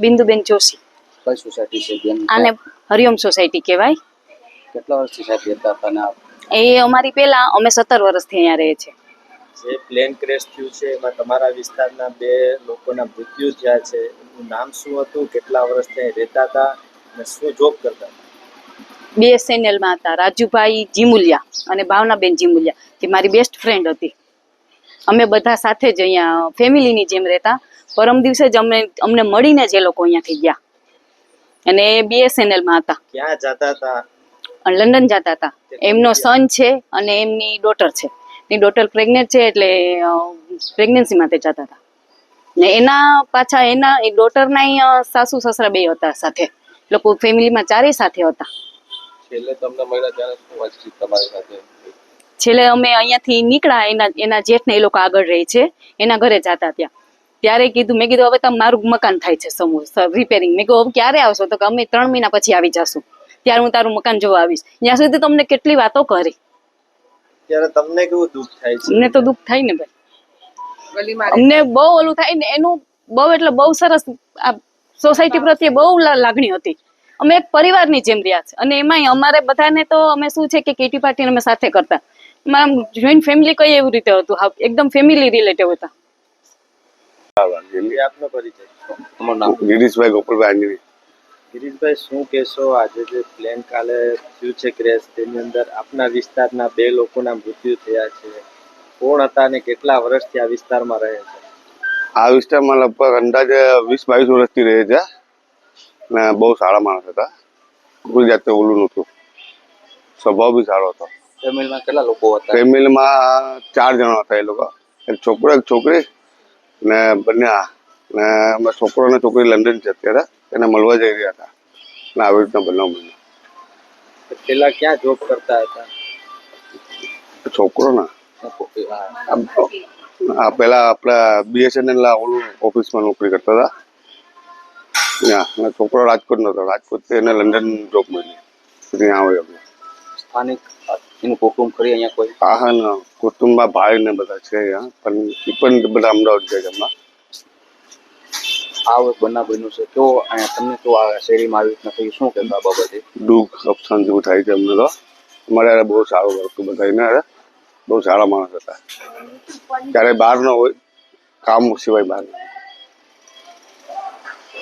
બિંદુબેન જોશી. કઈ સોસાયટી છે બેન? આને સોસાયટી કહેવાય. કેટલા વર્ષથી સાહેબ હતા અને એ અમારી પહેલા અમે સત્તર વર્ષથી અહીંયા રહે છે. જે પ્લેન ક્રેશ થયું છે એમાં તમારા વિસ્તારના બે લોકોના મૃત્યુ થયા છે. એનું નામ શું હતું? કેટલા વર્ષથી રહેતા હતા? અને શું જોબ કરતા બે બીએસએનએલમાં હતા રાજુભાઈ જીમુલિયા અને ભાવનાબેન જીમુલિયા જે મારી બેસ્ટ ફ્રેન્ડ હતી. અમે બધા સાથે જ અહીંયા ફેમિલીની જેમ રહેતા. પરમ દિવસે જ અમને અમને મળીને જે લોકો અહીંયાથી ગયા. અને એ બીએસએનએલમાં હતા. ક્યાં જતા હતા? લંડન જતા હતા. એમનો સન છે અને એમની ડોટર છે. એની ડોટર પ્રેગ્નેન્ટ છે એટલે પ્રેગ્નન્સી માટે જતા હતા. ને એના પાછા એના એ ડોટરના સાસુ સસરા બે હતા સાથે. લોકો ફેમિલીમાં ચારેય સાથે હતા. છેલ્લે તમને મળ્યા ત્યારે શું વાતચીત તમારી સાથે? છેલ્લે અમે અહીંયાથી નીકળ્યા. એના એના જેઠને એ લોકો આગળ રહે છે. એના ઘરે જતા ત્યાં. ત્યારે કીધું મેં કીધું હવે તમે મારું મકાન થાય છે સમૂહ રિપેરિંગ મેં કીધું હવે ક્યારે આવશો? તો કે અમે ત્રણ મહિના પછી આવી જશું. ત્યારે હું તારું મકાન જોવા આવીશ. ત્યાં સુધી તમને કેટલી વાતો કરી. ત્યારે તમને કેવું દુઃખ થાય છે? અમને તો દુઃખ થાય ને ભાઈ. અમને બહુ ઓલું થાય ને એનું બહુ એટલે બહુ સરસ આ સોસાયટી પ્રત્યે બહુ લાગણી હતી. અમે એક પરિવારની જેમ રહ્યા છે. અને એમાંય અમારે બધાને તો અમે શું છે કે કેટી પાર્ટી અમે સાથે કરતા. અમારા જોઈન્ટ ફેમિલી કઈ એવી રીતે હતું? એકદમ ફેમિલી રિલેટેડ હતા. આપનો પરિચય. ગિરીશભાઈ ગોપાલભાઈ આંજણી ગિરીશભાઈ શું કહેશો આજે જે પ્લેન કાલે થયું છે ક્રેશ તેની અંદર આપના વિસ્તારના બે લોકોના મૃત્યુ થયા છે. કોણ હતા અને કેટલા વર્ષથી આ વિસ્તારમાં રહે છે? આ વિસ્તારમાં લગભગ અંદાજે વીસ બાવીસ વર્ષથી રહે છે. ને બહુ સારા માણસ હતા. કોઈ જાતે ઓલું નહોતું. સ્વભાવ બી સારો હતો. ફેમિલીમાં કેટલા લોકો હતા? ફેમિલીમાં ચાર જણા હતા એ લોકો. એક છોકરો એક છોકરી ને બંને ને અમે છોકરો અને છોકરી લંડન છે અત્યારે એને મળવા જઈ રહ્યા હતા. ને આવી રીતના બનાવ બન્યો. પેલા ક્યાં જોબ કરતા હતા? છોકરો ના આ પેલા આપણા બીએસએનએલ ઓલું ઓફિસમાં નોકરી કરતા હતા. ત્યાં. છોકરો રાજકોટ નો હતો. રાજકોટ એને લંડન જોબ મળી. ત્યાં આવે અમે સ્થાનિક એનું કુટુંબ ખરી અહીંયા કોઈ? હા હા ના. કુટુંબમાં ભાઈ ને બધા છે અહીંયા પણ એ પણ બધા અમદાવાદ છે જમવા આ બનાવ બન્યું છે. કેવો અહીંયા તમને કેવું આ શેરીમાં આવી રીતના થયું? શું કહેતા બાબા બાબતે? દુઃખ અપસાન જેવું થાય છે અમને તો. અમારે બહુ સારું બધા બધાને હારે. બહુ સારા માણસ હતા. ક્યારે બહાર ન હોય કામ સિવાય બહાર ન હોય.